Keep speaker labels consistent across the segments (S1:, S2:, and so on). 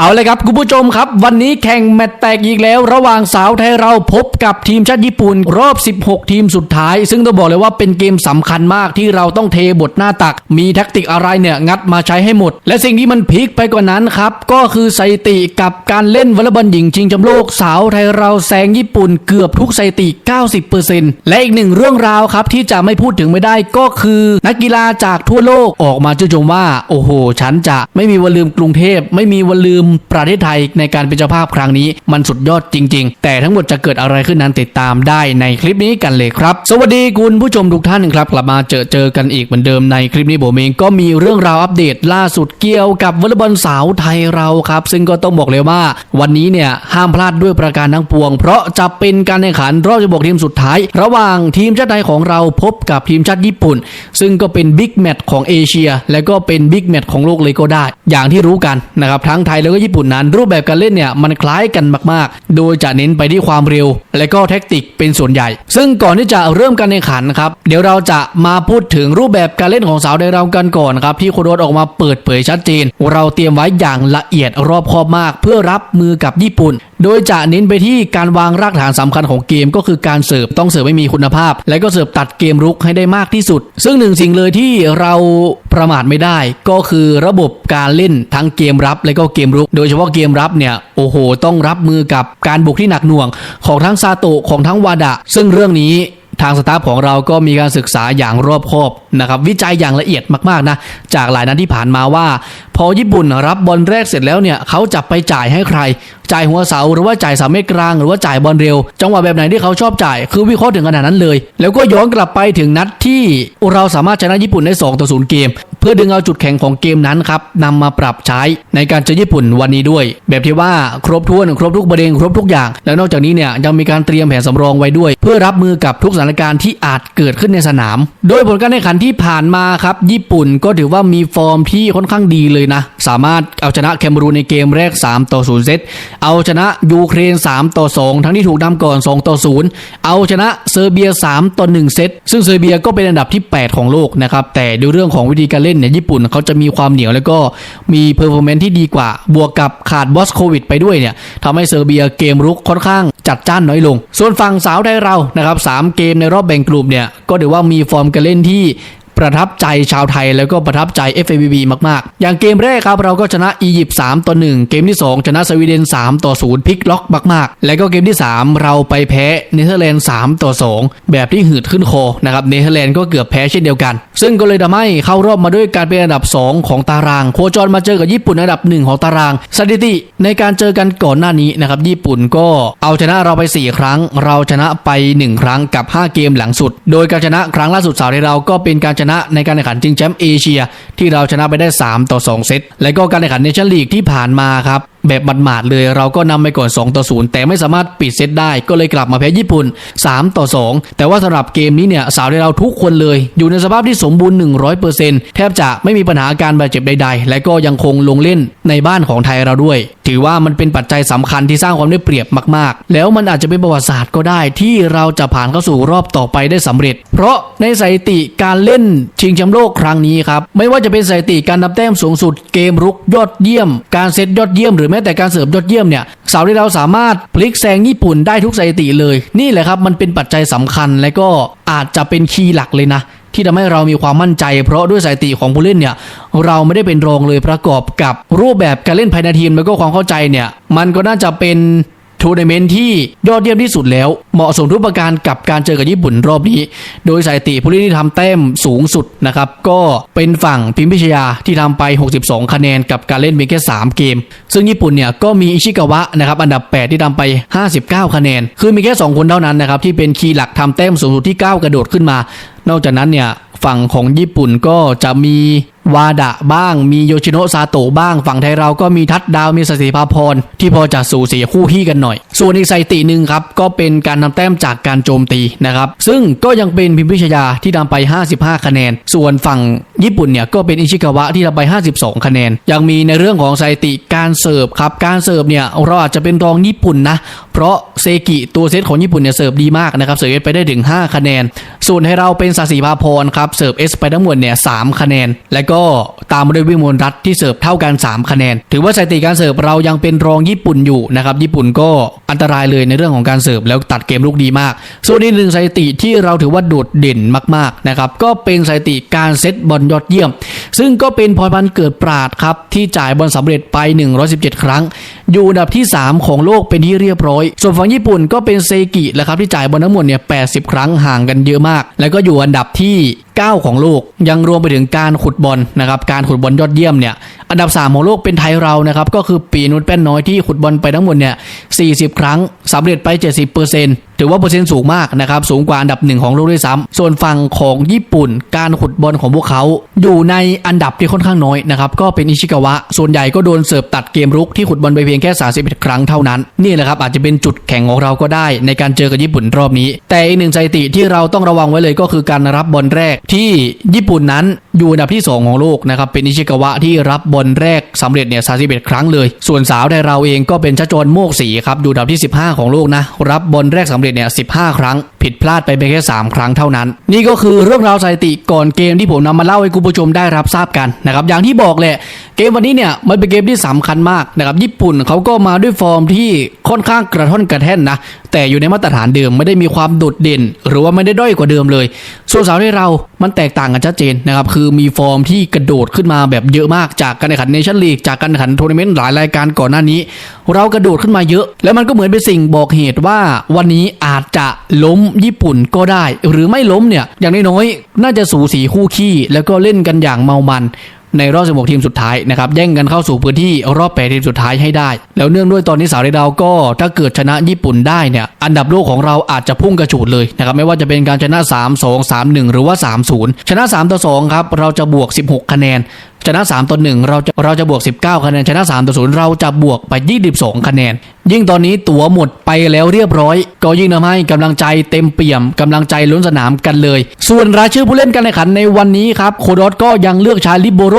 S1: เอาเลยครับคุณผู้ชมครับ วันนี้แข่งแมตช์แตกอีกแล้ว ระหว่างสาวไทยเราพบกับทีมชาติญี่ปุ่นรอบ 16 ทีมสุดท้าย ซึ่งต้องบอกเลยว่าเป็นเกมสำคัญมากที่เราต้องเทบทหน้าตัก มีแท็กติกอะไรเนี่ยงัดมาใช้ให้หมด และสิ่งที่มันพีคไปกว่านั้นครับ ก็คือสถิติกับการเล่นวอลเลย์บอลหญิงชิงแชมป์โลกสาวไทยเราแซงญี่ปุ่นเกือบทุกสถิติ 90%และอีกหนึ่งเรื่องราวครับที่จะไม่พูดถึงไม่ได้ก็คือ นักกีฬาจากทั่วโลกออกมาชื่นชมว่า โอ้โห ฉันจะไม่มีวันลืมกรุงเทพไม่มีวันลืมประเทศไทยในการเป็นเจ้าภาพครั้งนี้มันสุดยอดจริง ๆ แต่ทั้งหมดจะเกิดอะไรขึ้นนั้นติดตามได้ในคลิปนี้กันเลยครับ สวัสดีคุณผู้ชมทุกท่านครับ กลับมาเจอเจอกันอีกเหมือนเดิมในคลิปนี้ผมเองก็มีเรื่องราวอัปเดตล่าสุดเกี่ยวกับวอลเลย์บอลสาวไทยเราครับ ซึ่งก็ต้องบอกเลยว่า วันนี้เนี่ยห้ามพลาดด้วยประการทั้งปวง เพราะจะเป็นการแข่งขันรอบ16ทีมสุดท้าย ระหว่างทีมชาติไทยของเราพบกับทีมชาติญี่ปุ่น ซึ่งก็เป็นบิ๊กแมตช์ของเอเชีย และก็เป็นบิ๊กแมตช์ของโลกเลยก็ได้ อย่างที่รู้กันนะครับทั้งไทยแล้วก็ญี่ปุ่นนั้น รูปแบบการเล่นเนี่ยมันคล้ายกันมากๆ โดยจะเน้นไปที่ความเร็ว และก็แท็กติกเป็นส่วนใหญ่ ซึ่งก่อนที่จะเริ่มการแข่งขันครับเดี๋ยวเราจะมาพูดถึงรูปแบบการเล่นของสาวในเรากันก่อนครับที่โคโดออกมาเปิดเผยชัดเจน เราเตรียมไว้อย่างละเอียดรอบคอบมาก เพื่อรับมือกับญี่ปุ่น โดยจะเน้นไปที่การวางรากฐานสำคัญของเกมก็คือการเสิร์ฟต้องเสิร์ฟไม่มีคุณภาพ และก็เสิร์ฟตัดเกมรุกให้ได้มากที่สุด ซึ่งหนึ่งสิ่งเลยที่เราประมาทไม่ได้ ก็คือระบบการเล่นทั้งเกมรับและก็เกมรุก โดยเฉพาะเกมรับเนี่ยโอ้โห ต้องรับมือกับการบุกที่หนักหน่วง ของทั้งซาโตะของทั้งวาดะ ซึ่งเรื่องนี้ ทางสตาฟของเราก็มีการศึกษาอย่างรอบคอบนะครับวิจัยอย่างละเอียดมากๆนะจากหลายนัดที่ผ่านมาว่า พอญี่ปุ่นรับบอลแรกเสร็จแล้วเนี่ยเขาจะไปจ่ายให้ใคร จ่ายหัวเสาหรือว่าจ่ายสามเมตรกลาง หรือว่าจ่ายบอลเร็ว จังหวะแบบไหนที่เขาชอบจ่าย คือวิเคราะห์ถึงขนาดนั้นเลย แล้วก็ย้อนกลับไปถึงนัดที่เราสามารถชนะญี่ปุ่นได้2ต่อ0เกม เพื่อดึงเอาจุดแข็งของเกมนั้นครับนำมาปรับใช้ในการเจอญี่ปุ่นวันนี้ด้วย แบบที่ว่าครบถ้วนครบทุกประเด็นครบทุกอย่าง แล้วนอกจากนี้เนี่ยยังมีการเตรียมแผนสำรองไว้ด้วย เพื่อรับมือกับทุกสถานการณ์ที่อาจเกิดขึ้นในสนาม โดยผลการแข่งขันที่ผ่านมาครับญี่ปุ่นก็ถือว่ามีฟอร์มที่ค่อนข้างดีเลยนะ สามารถเอาชนะแคมรูนในเกมแรก 3 ต่อ 0 เซต เอาชนะยูเครน 3 ต่อ 2 ทั้งที่ถูกนำก่อน 2 ต่อ 0 เอาชนะเซอร์เบีย 3 ต่อ 1 เซต ซึ่งเซอร์เบียก็เป็นอันดับที่ 8 ของโลกนะครับ แต่ด้วยเรื่องของวิธีการเล่นเนี่ยญี่ปุ่นเขาจะมีความเหนียวแล้วก็มีเพอร์ฟอร์แมนซ์ที่ดีกว่า บวกกับขาดบอสโควิดไปด้วยเนี่ยทำให้เซอร์เบียเกมรุกค่อนข้างจัดจ้านน้อยลง ส่วนฝั่งสาวไทยเรานะครับสามเกมในรอบแบ่งกลุ่มเนี่ยก็ถือว่ามีฟอร์มการเล่นที่ ประทับใจชาวไทยแล้วก็ประทับใจ FABB มากๆ อย่างเกมแรกครับเราก็ชนะอียิปต์3ต่อ1เกมที่ 2 ชนะสวีเดน 3 ต่อ0พลิกล็อกมากๆ แล้วก็เกมที่ 3 เราไปแพ้เนเธอร์แลนด์3ต่อ2แบบที่หืดขึ้นคอนะครับเนเธอร์แลนด์ก็เกือบแพ้เช่นเดียวกัน ซึ่งก็เลยทำให้เข้ารอบมาด้วยการเป็นอันดับ 2 ของตาราง โคจรมาเจอกับญี่ปุ่นอันดับ 1 ของตารางสถิติในการเจอกันก่อนหน้านี้นะครับญี่ปุ่นก็เอาชนะเราไป 4 ครั้ง เราชนะไป 1 ครั้งกับ 5 เกมหลังสุด โดยการชนะครั้งล่าสุดสาวไทยเราก็เป็นการชนะในการแข่งขันจิงแชมป์เอเชีย ที่เราชนะไปได้ 3 ต่อ 2 เซต และก็การแข่งขันเนชั่นลีกที่ผ่านมาครับ แบบหมาดๆเลยเราก็นำไปก่อน 2 ต่อ 0 แต่ไม่สามารถปิดเซตได้ก็เลยกลับมาแพ้ญี่ปุ่น 3 ต่อ 2 แต่ว่าสำหรับเกมนี้เนี่ยสาวไทยเราทุกคนเลย อยู่ในสภาพที่สมบูรณ์ 100%แทบจะไม่มีปัญหาการบาดเจ็บใด ๆ และก็ยังคงลงเล่นในบ้านของไทยเราด้วย ถือว่ามันเป็นปัจจัยสำคัญที่สร้างความได้เปรียบมาก ๆ แล้วมันอาจจะเป็นประวัติศาสตร์ก็ได้ที่เราจะผ่านเข้าสู่รอบต่อไปได้สำเร็จ เพราะในสถิติการเล่นชิงแชมป์โลกครั้งนี้ครับไม่ว่าจะเป็นสถิติการนับแต้มสูงสุด เกมรุกยอดเยี่ยม การเซตยอดเยี่ยมหรือแม้แต่การเสิร์ฟยอดเยี่ยมเนี่ยสาวที่เราสามารถพลิกแซงญี่ปุ่นได้ทุกสถิติเลย นี่แหละครับมันเป็นปัจจัยสำคัญและก็อาจจะเป็นคีย์หลักเลยนะที่ทำให้เรามีความมั่นใจ เพราะด้วยสายติของผู้เล่นเนี่ย เราไม่ได้เป็นรองเลยประกอบกับรูปแบบการเล่นภายในทีมแล้วก็ความเข้าใจเนี่ย มันก็น่าจะเป็น ทัวร์นาเมนต์ที่ยอดเยี่ยมที่สุดแล้ว เหมาะสมทุกประการกับการเจอกับญี่ปุ่นรอบนี้ โดยสถิติผู้เล่นที่ทำแต้มสูงสุดนะครับ ก็เป็นฝั่งพิมพิชยาที่ทำไป 62 คะแนนกับการเล่นเพียงแค่ 3 เกม ซึ่งญี่ปุ่นเนี่ยก็มีอิชิกาวะนะครับอันดับ 8 ที่ทำไป 59 คะแนน คือมีแค่ 2 คนเท่านั้นนะครับที่เป็นคีย์หลักทำแต้มสูงสุดที่ 9 กระโดดขึ้นมา นอกจากนั้นเนี่ยฝั่งของญี่ปุ่นก็จะมี วาดะบ้าง มีโยชิโนะซาโตะบ้าง ฝั่งไทยเราก็มีทัดดาวมีสสิภาพรที่พอจะสู่สีคู่ขี้กันหน่อย ส่วนอีกสถิติหนึ่งครับ ก็เป็นการนำแต้มจากการโจมตีนะครับ ซึ่งก็ยังเป็นพิมพิชยาที่ทำไป 55 คะแนน ส่วนฝั่งญี่ปุ่นเนี่ยก็เป็นอิชิกาวะที่ทำไป 52 คะแนน ยังมีในเรื่องของสถิติการเสิร์ฟครับ การเสิร์ฟเนี่ยเราอาจจะเป็นรองญี่ปุ่นนะ เพราะเซกิตัวเซตของญี่ปุ่นเนี่ยเสิร์ฟดีมากนะครับ เสิร์ฟไปได้ถึง 5 คะแนน ส่วนให้เราเป็นสาสีภาพรครับ เสิร์ฟเอสไปทั้งหมดเนี่ยสคะแนน และก็ตามมาด้วยวิมลรัตที่เสิร์ฟเท่ากัน 3 คะแนน ถือว่าสถิติการเสิร์ฟเรายังเป็นรองญี่ปุ่นอยู่นะครับ ญี่ปุ่นก็อันตรายเลยในเรื่องของการเสิร์ฟแล้วตัดเกมลูกดีมาก ส่วนอีกหนึ่งสถิติที่เราถือว่าโดดเด่นมากๆนะครับก็เป็นสถิติการเซตบอลยอดเยี่ยม ซึ่งก็เป็นพรพันธ์เกิดปราดครับที่จ่ายบอลสำเร็จไป 117 ครั้ง อยู่อันดับที่ 3 ของโลกเป็นที่เรียบร้อย ส่วนฝั่งญี่ปุ่นก็เป็นเซกิแหละครับที่จ่ายบอลทั้งหมดเนี่ย80 ครั้งห่างกันเยอะมาก แล้วก็อยู่อันดับที่ 9 ของโลก ยังรวมไปถึงการขุดบอลนะครับการขุดบอลยอดเยี่ยมเนี่ยอันดับ 3 ของโลกเป็นไทยเรานะครับก็คือปีนุชแป้นน้อยที่ขุดบอลไปทั้งหมดเนี่ย40 ครั้งสำเร็จไป 70%ถือว่าเปอร์เซ็นต์สูงมากนะครับสูงกว่าอันดับหนึ่งของโลกด้วยซ้ำส่วนฝั่งของญี่ปุ่น การขุดบอลของพวกเขาอยู่ในอันดับที่ค่อนข้างน้อยนะครับก็เป็นอิชิกาวะ ส่วนใหญ่ก็โดนเสิร์ฟตัดเกมรุกที่ขุดบอลไปเพียงแค่31ครั้งเท่านั้นนี่แหละครับอาจจะเป็นจุดแข็งของเราก็ได้ ในการเจอกับญี่ปุ่นรอบนี้ แต่อีกหนึ่งสถิติที่เราต้องระวังไว้เลยก็คือการรับบอลแรกที่ญี่ปุ่นนั้นอยู่อันดับที่ 2 ของโลกนะครับ เป็นอิชิกาวะที่รับบอลแรกสำเร็จเนี่ย31 ครั้งเลย ส่วนสาวไดเราเองก็เป็นชะจรโมกสีครับอยู่อันดับที่ 15 ของโลกนะ รับบอลแรกสำเร็จเนี่ย15 ครั้ง ผิดพลาดไปเพียงแค่ 3 ครั้งเท่านั้น นี่ก็คือเรื่องราวสถิติก่อนเกมที่ผมนำมาเล่าให้คุณผู้ชมได้รับทราบกันนะครับอย่างที่บอกแหละเกมวันนี้เนี่ยมันเป็นเกมที่สำคัญมากนะครับญี่ปุ่นเขาก็มาด้วยฟอร์มที่ค่อนข้างกระท่อนกระแท่นนะแต่อยู่ในมาตรฐานเดิมไม่ได้มีความโดดเด่น หรือว่าไม่ได้ด้อยกว่าเดิมเลย ส่วนสาวที่เรา มันแตกต่างกันชัดเจนนะครับคือมีฟอร์มที่กระโดดขึ้นมาแบบเยอะมากจากการแข่งขันเนชั่นลีกจากการแข่งขันทัวร์นาเมนต์หลายรายการก่อนหน้านี้ เรากระโดดขึ้นมาเยอะ แล้วมันก็เหมือนเป็นสิ่งบอกเหตุว่า วันนี้อาจจะล้มญี่ปุ่นก็ได้ หรือไม่ล้มเนี่ย อย่างน้อยๆน่าจะสูสีคู่ขี้ แล้วก็เล่นกันอย่างเมามันในรอบ 16 ทีมสุดท้ายนะครับแย่งกันเข้าสู่พื้นที่รอบ 8 ทีมสุดท้ายให้ได้ แล้วเนื่องด้วยตอนนี้สาวเราก็ถ้าเกิดชนะญี่ปุ่นได้เนี่ย อันดับโลกของเราอาจจะพุ่งกระฉูดเลยนะครับ ไม่ว่าจะเป็นการชนะ 3 2 3 1 หรือว่า 3 0 ชนะ 3 ต่อ 2 ครับ เราจะบวก 16 คะแนน ชนะ 3ต่อ1เราจะเราจะบวก 19 คะแนนชนะ 3ต่อ0เราจะบวกไป 22 คะแนน ยิ่งตอนนี้ตั๋วหมดไปแล้วเรียบร้อย ก็ยิ่งทำให้กำลังใจเต็มเปี่ยมกำลังใจล้นสนามกันเลย ส่วนรายชื่อผู้เล่นการแข่งขันในวันนี้ครับโคดอสก็ยังเลือกใช้ลิโบโร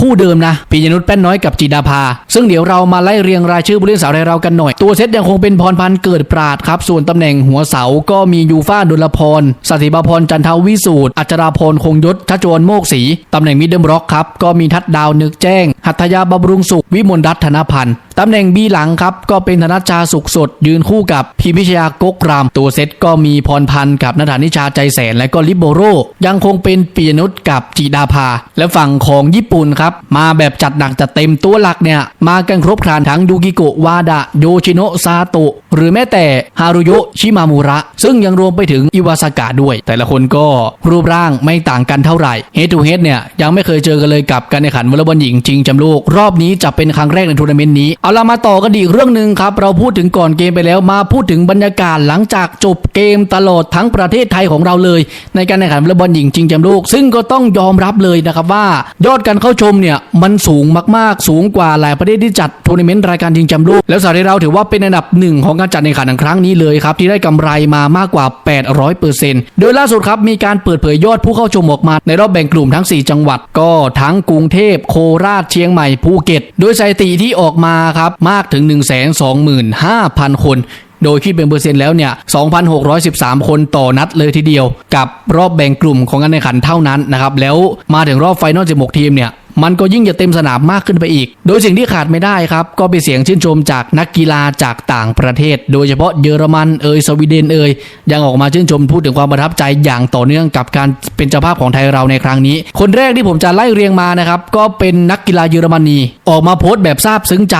S1: คู่เดิมนะปิยนุชแป้นน้อยกับจิดาภา ซึ่งเดี๋ยวเรามาไล่เรียงรายชื่อผู้เล่นสาวไทยเรากันหน่อย ตัวเซตยังคงเป็นพรพันธ์เกิดปราดครับส่วนตำแหน่งหัวเสาก็มียูฟ่าดุลพรสถิบาพรจันทวิสูตรอัจราพรคงยศชัชวนโมกศรีตำแหน่งมิดเดิลบล็อกครับก็มมีทัดดาวนึกแจ้ง หัตยาบำรุงสุข วิมลรัตน์ธนพันธ์ตำแหน่งบีหลังครับ ก็เป็นธนชาสุขสด ยืนคู่กับพิมพิชยากกราม ตัวเซตก็มีพรพันธ์กับนฐานิชาใจแสนและก็ลิโบโร ยังคงเป็นปียนุชกับจิดาภา และฝั่งของญี่ปุ่นครับ มาแบบจัดหนักจัดเต็มตัวหลักเนี่ย มากันครบครันทั้งยูกิโกะวาดะโยชิโนะซาโตะหรือแม้แต่ฮารุโยชิมามูระ ซึ่งยังรวมไปถึงอิวาสากะด้วย แต่ละคนก็รูปร่างไม่ต่างกันเท่าไหร่เฮดทูเฮดเนี่ยยังไม่เคยเจอกันเลยกับการแข่งขันวอลเลย์บอลหญิงชิงแชมป์โลกรอบนี้จะเป็นครั้งแรกในทัวร์นาเมนต์นี้เอาละมาต่อกันอีกเรื่องหนึ่งครับเราพูดถึงก่อนเกมไปแล้วมาพูดถึงบรรยากาศหลังจากจบเกมตลอดทั้งประเทศไทยของเราเลย ในการแข่งขันวอลเลย์บอลหญิงชิงแชมป์โลกซึ่งก็ต้องยอมรับเลยนะครับว่า ยอดการเข้าชมเนี่ยมันสูงมากๆ สูงกว่าหลายประเทศที่จัดทัวร์นาเมนต์รายการชิงแชมป์โลกแล้วสาวไทยเราถือว่าเป็นอันดับหนึ่งของการจัดในขันครั้งนี้เลยครับที่ได้กำไรมามากกว่า 800%โดยล่าสุดครับมีการเปิดเผยยอดผู้เข้าชมออกมาในรอบแบ่งกลุ่มทั้ง 4 จังหวัดก็ทั้งกรุงงเทพ โคราชเชียงใหม่ภูเก็ต โดยสถิติที่ออกมาครับมากถึง 125,000 คนโดยคิดเป็นเปอร์เซ็นต์แล้วเนี่ย 2,613 คนต่อนัดเลยทีเดียว กับรอบแบ่งกลุ่มของการแข่งขันเท่านั้นนะครับ แล้วมาถึงรอบไฟนอล 16 ทีมเนี่ย มันก็ยิ่งจะเต็มสนามมากขึ้นไปอีก โดยสิ่งที่ขาดไม่ได้ครับ ก็เป็นเสียงชื่นชมจากนักกีฬาจากต่างประเทศ โดยเฉพาะเยอรมันเอยสวีเดนเอยยังออกมาชื่นชมพูดถึงความประทับใจอย่างต่อเนื่องกับการเป็นเจ้าภาพของไทยเราในครั้งนี้ คนแรกที่ผมจะไล่เรียงมานะครับก็เป็นนักกีฬาเยอรมนี ออกมาโพสต์แบบซาบซึ้งใจ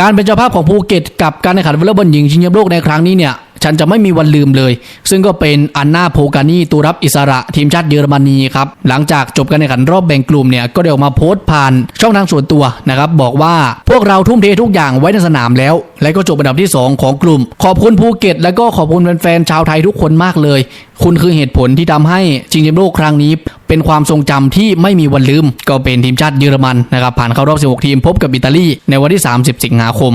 S1: การเป็นเจ้าภาพของภูเก็ตกับการแข่งขันวอลเลย์บอลหญิงชิงแชมป์โลกในครั้งนี้เนี่ย ฉันจะไม่มีวันลืมเลย ซึ่งก็เป็นอันนาโพกานีตัวรับอิสระทีมชาติเยอรมนีครับ หลังจากจบการแข่งขันรอบแบ่งกลุ่มเนี่ย ก็เดี๋ยวมาโพสต์ผ่านช่องทางส่วนตัวนะครับ บอกว่าพวกเราทุ่มเททุกอย่างไว้ในสนามแล้ว และก็จบอันดับที่ 2 ของกลุ่ม ขอบคุณภูเก็ต และก็ขอบคุณแฟนๆชาวไทยทุกคนมากเลย คุณคือเหตุผลที่ทำให้ชิงแชมป์โลกครั้งนี้ เป็นความทรงจำที่ไม่มีวันลืม ก็เป็นทีมชาติเยอรมันนะครับผ่านเข้ารอบ 16 ทีมพบกับอิตาลีในวันที่ 30 สิงหาคม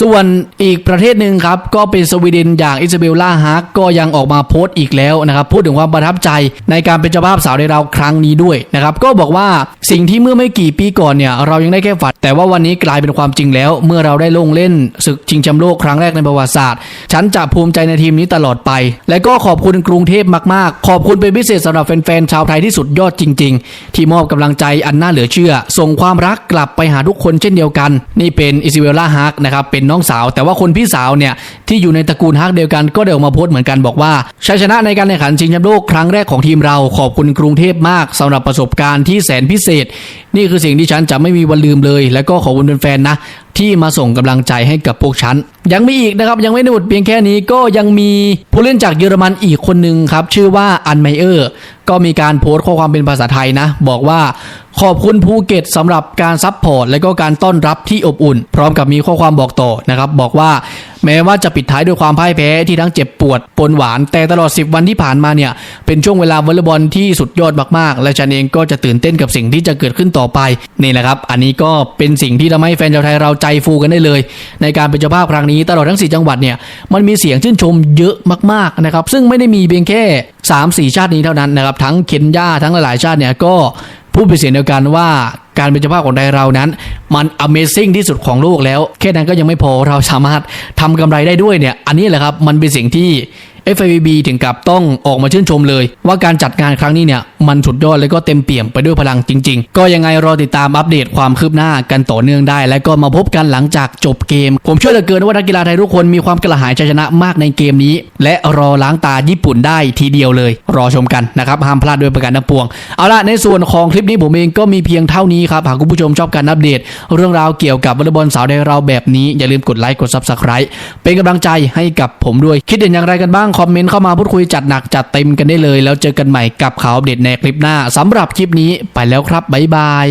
S1: ส่วนอีกประเทศหนึ่งครับ ก็เป็นสวีเดนอย่างอิซาเบลล่าฮาร์กก็ยังออกมาโพสต์อีกแล้วนะครับ พูดถึงความประทับใจในการเป็นเจ้าภาพสาวในเราครั้งนี้ด้วยนะครับก็บอกว่าสิ่งที่เมื่อไม่กี่ปีก่อนเนี่ยเรายังได้แค่ฝันแต่ว่าวันนี้กลายเป็นความจริงแล้ว เมื่อเราได้ลงเล่นศึกชิงแชมป์โลกครั้งแรกในประวัติศาสตร์ ฉันจะภูมิใจในทีมนี้ตลอดไป และก็ขอบคุณกรุงเทพมากๆ ขอบคุณเป็นพิเศษสำหรับแฟนๆชาวไทยที่สุดยอดจริง ๆ ที่มอบกำลังใจอันน่าเหลือเชื่อ ส่งความรักกลับไปหาทุกคนเช่นเดียวกัน นี่เป็นอิซิเวลล่าฮาร์กนะครับเป็นน้องสาว แต่ว่าคนพี่สาวเนี่ยที่อยู่ในตระกูลฮาร์กเดียวกันก็ได้ออกมาโพสต์เหมือนกันบอกว่าชัยชนะในการแข่งขันชิงแชมป์โลกครั้งแรกของทีมเราขอบคุณกรุงเทพมากสำหรับประสบการณ์ที่แสนพิเศษ นี่คือสิ่งที่ฉันจะไม่มีวันลืมเลย และก็ขอบคุณแฟนๆนะที่มาส่งกำลังใจให้กับพวกฉัน ยังมีอีกนะครับ ยังไม่หมดเพียงแค่นี้ก็ยังมีผู้เล่นจากเยอรมันอีกคนหนึ่งครับ ชื่อว่าอันไมเออร์ก็มีการโพสต์ข้อความเป็นภาษาไทยนะ บอกว่าขอบคุณภูเก็ตสำหรับการซัพพอร์ตและก็การต้อนรับที่อบอุ่น พร้อมกับมีข้อความบอกต่อนะครับ บอกว่าแม้ว่าจะปิดท้ายด้วยความพ่ายแพ้ที่ทั้งเจ็บปวดปนหวาน แต่ตลอด 10 วันที่ผ่านมาเนี่ย เป็นช่วงเวลาวอลเลย์บอลที่สุดยอดมากๆ และฉันเองก็จะตื่นเต้นกับสิ่งที่จะเกิดขึ้นต่อไปนี่แหละครับ อันนี้ก็เป็นสิ่งที่ทำให้แฟนชาวไทยเราใจฟูกันได้เลย ในการเป็นเจ้าภาพครั้งนี้ตลอดทั้ง 4 จังหวัดเนี่ยมันมีเสียงชื่นชมเยอะมากๆนะครับซึ่งไม่ได้มีเพียงแค่ 3-4 ชาตินี้เท่านั้นนะครับทั้งเคนยาทั้งหลายๆชาติเนี่ยก็พูดเป็นเสียงเดียวกันว่าการเป็นเจ้าภาพของไทยเรานั้น มัน Amazing ที่สุดของโลกแล้ว แค่นั้นก็ยังไม่พอเราสามารถทำกำไรได้ด้วยเนี่ย อันนี้แหละครับ มันเป็นสิ่งที่ FIVB ถึงกับต้องออกมาชื่นชมเลย ว่าการจัดงานครั้งนี้เนี่ย มันสุดยอดและก็เต็มเปี่ยมไปด้วยพลังจริง ๆ ก็ยังไงรอติดตามอัปเดตความคืบหน้ากันต่อเนื่องได้ และก็มาพบกันหลังจากจบเกม ผมเชื่อเหลือเกินว่านักกีฬาไทยทุกคนมีความกระหายชัยชนะมากในเกมนี้ และรอล้างตาญี่ปุ่นได้ทีเดียวเลย รอชมกันนะครับห้ามพลาดด้วยประการทั้งปวงเอาล่ะในส่วนของคลิปนี้ผมเองก็มีเพียงเท่านี้ครับหากคุณผู้ชมชอบการอัปเดต เรื่องราวเกี่ยวกับวอลเลย์บอลสาวไทยเราแบบนี้อย่าลืมกดไลค์กด Subscribe เป็นกำลังใจให้กับผมด้วยคิดเห็นอย่างไรกันบ้างคอมเมนต์เข้ามาพูดคุยจัดหนักจัดเต็มกันได้เลย แล้วเจอกันใหม่กับข่าวอัปเดตในคลิปหน้าสำหรับคลิปนี้ไปแล้วครับบ๊ายบาย